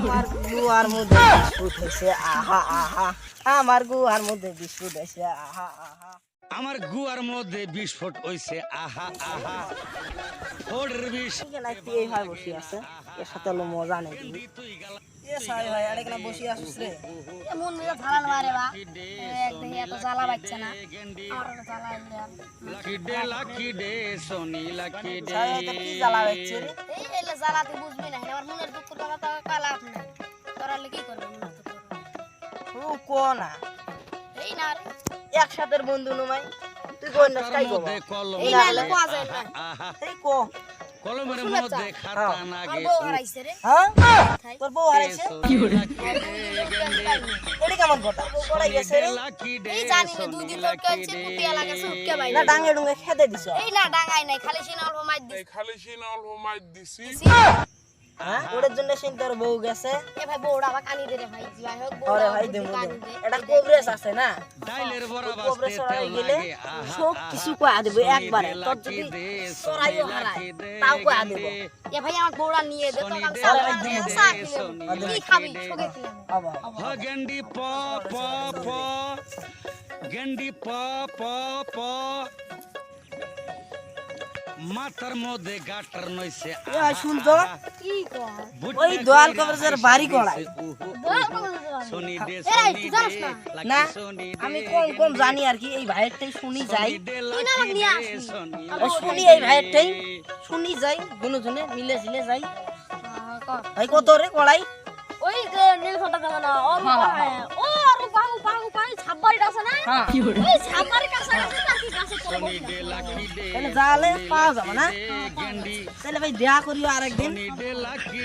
আমার গুয়ার মধ্যে বিস্কুট হয়েছে আহা আহা আমার গুয়ার মধ্যে বিস্কুট হয়েছে আহা আহা। আমার গুয়ার মধ্যে বিস্ফোট হইছে আহা আহা ফোড়ের বিষ এইভাবে বসে আছে এর সাথে হলো মজা নেই। তুই গালা এ সাই ভাই আর এখানে বসে আসিস রে। মন মেয়ে ধারান মারে বা। একদম এত জ্বালা বাচ্চা না। আমার জ্বালা এলে lucky day lucky day Soni lucky day Sai ভাই কি জ্বালা হচ্ছে রে? এই এলে জ্বালা তুই বুঝবি না। আমার মনের দুঃখ টাকা তো কালা আপনি তোরা কি করবে? ও কো না। এই না একসাথে বন্ধু নমাই। তুই কোন না কাই গো না। এই কো। কলমের মধ্যে খাতা না গে বউ হারাইছে রে। হ্যাঁ? তোর বউ হারাইছে? এটা কেমন কথা বউ পড়াই গেছে রে। এই জানি না দুই দিন ধরে কেছে কুটিয়া লাগাছে উঠকে ভাই না ডাঙে ডুঙে খেতে দিছ। এই না ডাঙাই নাই খালি সিনা অল্প মাইর দিছি। খালি সিনা অল্প মাইর দিছি। হ্যাঁ ওটার জন্য সিন তোর বউ গেছে। এ ভাই বউড়া আবার কানি দে রে ভাই যাই হোক বউড়া ভাই যদি দেমু এটা কোবরেস আছে না? ডাইলের বড়া কোবরেস সরাই গেলে সব কিছু কয়া দেব একবারে। তোর যদি সরাইও হারায় তাও কয়া দেব। এ ভাই আমার বউড়া নিয়ে দে তো কাল সারা দিয়ে দে, কি খাবি? সগে খেলাম আবার। হ গেন্ডি প প প। গেন্ডি প প প। মাথার মধ্যে গাটার নইছে শুনতো কি কর ওই দোয়াল কবরেজের বাড়ি কড়াই বল বল দে দে না? আমি কম কম জানি আর কি এই ভাইয়েরটাই শুনি যাই। শুনি এই ভাইয়েরটাই শুনি যাই দুজনে মিলে ঝিলে যাই। ভাই কত রে কড়াই ওই নীল ফটা দেবে না বাহু বাহু পাই ছাব্বারিটা আছে না? হ্যাঁ। ওই আছে? নাকি তাহলে জালে পাওয়া যাবে না? তাহলে ভাই দেয়া করিও আরেকদিন। কে?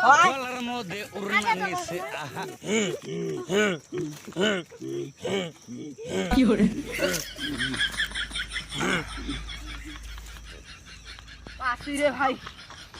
হয় আসি রে ভাই।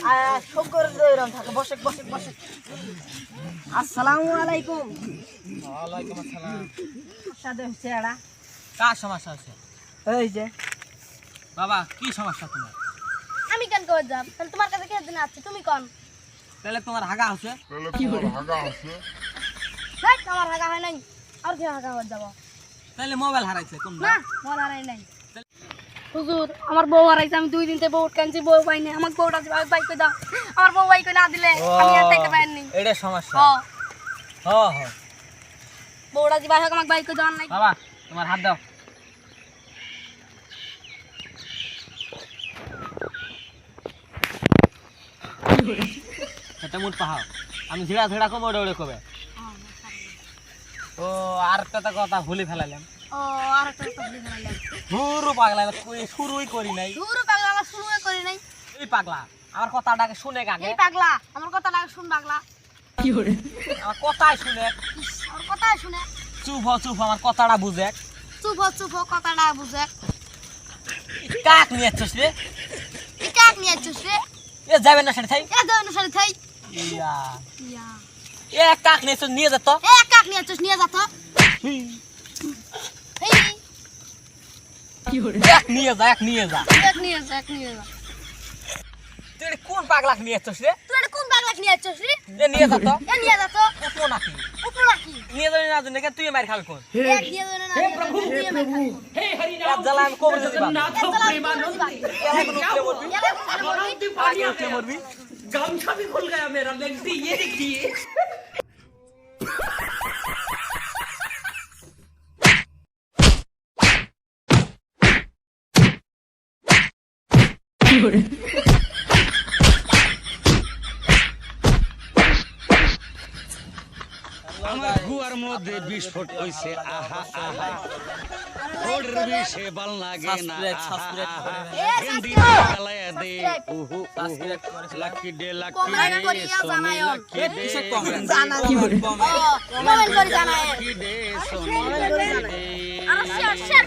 দিয়ে আয়, আয়, এই পাগলের মা, আয়, এই কবরেজ ওই রকম, আয়, আয়, কবরেজ ওই রকম। আয়, আয়, সব কবরেজ ওই রকম থাকে, বসে, বসে, বসে। আসসালামু আলাইকুম। সাথে হচ্ছে এরা। কার সমস্যা হচ্ছে এই যে। বাবা কি সমস্যা তোমার? আমি কেন যাব? তাহলে তোমার কাছে কে দিন আছে তুমি কোন? তাহলে তোমার হাগা হচ্ছে দেখ আমার হাগা হয় নাই। আর কি হাগা হয়ে যাব? তাহলে মোবাইল হারাইছে কোন না বল হারাই নাই। হুজুর আমার বউ হারাইছে আমি দুই দিন থেকে বউ কানছি বউ পাই নাই। আমার বউটা দিবা বাইক করে দাও আমার বউ বাইক করে না দিলে আমি আর থেকে পাইনি এটা সমস্যা। হ। হ হ। বউটা দিবা হোক আমাকে বাইক করে দেওয়ার নাই। বাবা তোমার হাত দাও। এটা মুঠ পাহাও আমি ঝিড়া ঝিড়া কবে ওড়ে ওড়ে কবে ও আর একটা কথা ভুলে ফেলালাম ও আর একটা কথা ভুলে পাগলা শুরুই করি নাই। দূর পাগলা আমার শুরু করি নাই। এই পাগলা আমার কথাটাকে শুনে আগে এই পাগলা আমার কথাটা শুন পাগলা। আমার কথাই শুনে। আমার কথা শুনে। চুপ হ চুপ হ, আমার কথাটা বুঝে। চুপ হ, চুপ হ, কথাটা বুঝে। কাক নিয়ে যাচ্ছিস রে? কাক নিয়ে আসছিস রে? এ যাবে না সেটা থাই। এ দেওয়ার সাথে থাই। ইয়া। ইয়া। এ কাক নিয়ে নিয়ে যেত এ কাক নিয়ে আসছিস নিয়ে যা তো এই এক নিয়ে যা এক নিয়ে যা এক নিয়ে যা এক নিয়ে যা তুই কোন পাগলাক নিয়ে আসছিস রে তুই কোন পাগলা নিয়ে আসছিস রে এ নিয়ে যা তো এ নিয়ে যা তো উপো নাকি উপর রাখি নিয়ে যাবি না জানি তুই মার খাবি কোন এক দিয়ে দেবে না হে প্রভু হে প্রভু এক জ্বালা আমি কবরে দিবা এক তলা প্রেমানন্দ এলা কোন উঠলে মরবি এলা কোন মরবি এলা কোন উঠলে মরবি আমার গু কুয়ার মধ্যে বিস্ফোট হইছে। আহা আহা। ওর বিষে বাল লাগে না। গেন্দি গালায় দে। উহু উহু। Lucky lucky Soni lucky comment করে জানায়। Lucky day Soni lucky day. আর শেয়ার শেয়ার